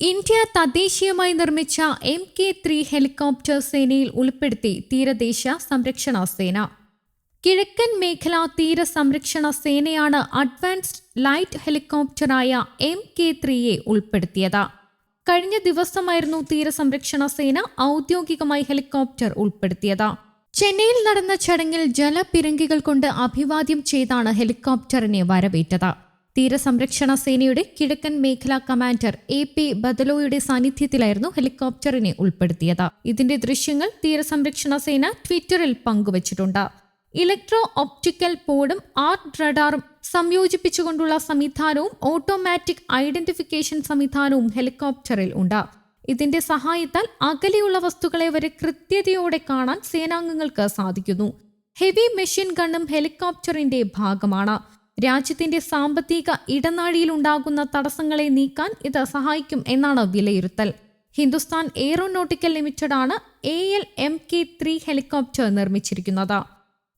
India തദ്ദേശീയമായി നിർമ്മിച്ച M K three helicopter സേനയിൽ ഉൾപ്പെടുത്തി തീരദേശ സംരക്ഷണ സേന. കിഴക്കൻ മേഖല തീര സംരക്ഷണ സേനയാണ് അഡ്വാൻസ്ഡ് ലൈറ്റ് ഹെലികോപ്റ്ററായ എം കെ ത്രീയെ ഉൾപ്പെടുത്തിയത്. കഴിഞ്ഞ ദിവസമായിരുന്നു തീര സംരക്ഷണ സേന ഔദ്യോഗികമായി ഹെലികോപ്റ്റർ ഉൾപ്പെടുത്തിയത്. ചെന്നൈയിൽ നടന്ന ചടങ്ങിൽ ജലപിരങ്കികൾ കൊണ്ട് അഭിവാദ്യം ചെയ്താണ് ഹെലികോപ്റ്ററിനെ വരവേറ്റത്. തീരസംരക്ഷണ സേനയുടെ കിഴക്കൻ മേഖലാ കമാൻഡർ എ പി ബദലോയുടെ സാന്നിധ്യത്തിലായിരുന്നു ഹെലികോപ്റ്ററിനെ ഉൾപ്പെടുത്തിയത്. ഇതിന്റെ ദൃശ്യങ്ങൾ തീരസംരക്ഷണ സേന ട്വിറ്ററിൽ പങ്കുവച്ചിട്ടുണ്ട്. ഇലക്ട്രോ ഒപ്റ്റിക്കൽ പോഡും ആർട്ട് റഡാറും സംയോജിപ്പിച്ചുകൊണ്ടുള്ള സംവിധാനവും ഓട്ടോമാറ്റിക് ഐഡന്റിഫിക്കേഷൻ സംവിധാനവും ഹെലികോപ്റ്ററിൽ ഉണ്ട്. ഇതിന്റെ സഹായത്താൽ അകലെയുള്ള വസ്തുക്കളെ വരെ കൃത്യതയോടെ കാണാൻ സേനാംഗങ്ങൾക്ക് സാധിക്കുന്നു. ഹെവി മെഷീൻ ഗണ്ണും ഹെലികോപ്റ്ററിന്റെ ഭാഗമാണ്. രാജ്യത്തിന്റെ സാമ്പത്തിക ഇടനാഴിയിലുണ്ടാകുന്ന തടസ്സങ്ങളെ നീക്കാൻ ഇത് സഹായിക്കും എന്നാണ് വിലയിരുത്തൽ. ഹിന്ദുസ്ഥാൻ എയ്റോനോട്ടിക്കൽ ലിമിറ്റഡ് ആണ് A L M K three helicopter നിർമ്മിച്ചിരിക്കുന്നത്.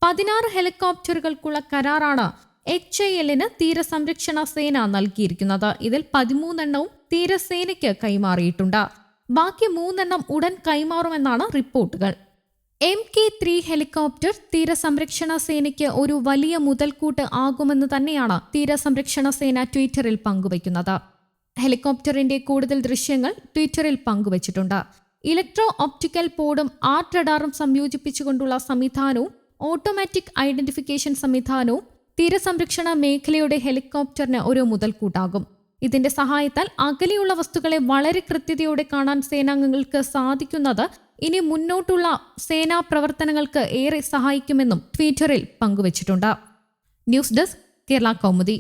പതിനാറ് ഹെലികോപ്റ്ററുകൾക്കുള്ള കരാറാണ് എച്ച് ഐ എല്ലിന് തീരസംരക്ഷണ സേന നൽകിയിരിക്കുന്നത്. ഇതിൽ പതിമൂന്നെണ്ണവും തീരസേനയ്ക്ക് കൈമാറിയിട്ടുണ്ട്. ബാക്കി മൂന്നെണ്ണം ഉടൻ കൈമാറുമെന്നാണ് റിപ്പോർട്ടുകൾ. എം കെ ത്രീ ഹെലികോപ്റ്റർ തീരസംരക്ഷണ സേനയ്ക്ക് ഒരു വലിയ മുതൽക്കൂട്ട് ആകുമെന്ന് തന്നെയാണ് തീരസംരക്ഷണ സേന ട്വിറ്ററിൽ പങ്കുവയ്ക്കുന്നത്. ഹെലികോപ്റ്ററിന്റെ കൂടുതൽ ദൃശ്യങ്ങൾ ട്വിറ്ററിൽ പങ്കുവച്ചിട്ടുണ്ട്. ഇലക്ട്രോ ഓപ്റ്റിക്കൽ പോഡും ആർട്ട് റഡാറും സംയോജിപ്പിച്ചുകൊണ്ടുള്ള സംവിധാനവും ഓട്ടോമാറ്റിക് ഐഡന്റിഫിക്കേഷൻ സംവിധാനവും തീരസംരക്ഷണ മേഖലയുടെ ഹെലികോപ്റ്ററിന് ഒരു മുതൽക്കൂട്ടാകും. ഇതിന്റെ സഹായത്താൽ അകലെയുള്ള വസ്തുക്കളെ വളരെ കൃത്യതയോടെ കാണാൻ സേനാംഗങ്ങൾക്ക് സാധിക്കുന്നത് ഇനി മുന്നോട്ടുള്ള സേനാ പ്രവർത്തനങ്ങൾക്ക് ഏറെ സഹായിക്കുമെന്നും ട്വിറ്ററിൽ പങ്കുവച്ചിട്ടുണ്ട്. News desk Kerala Kaumudi.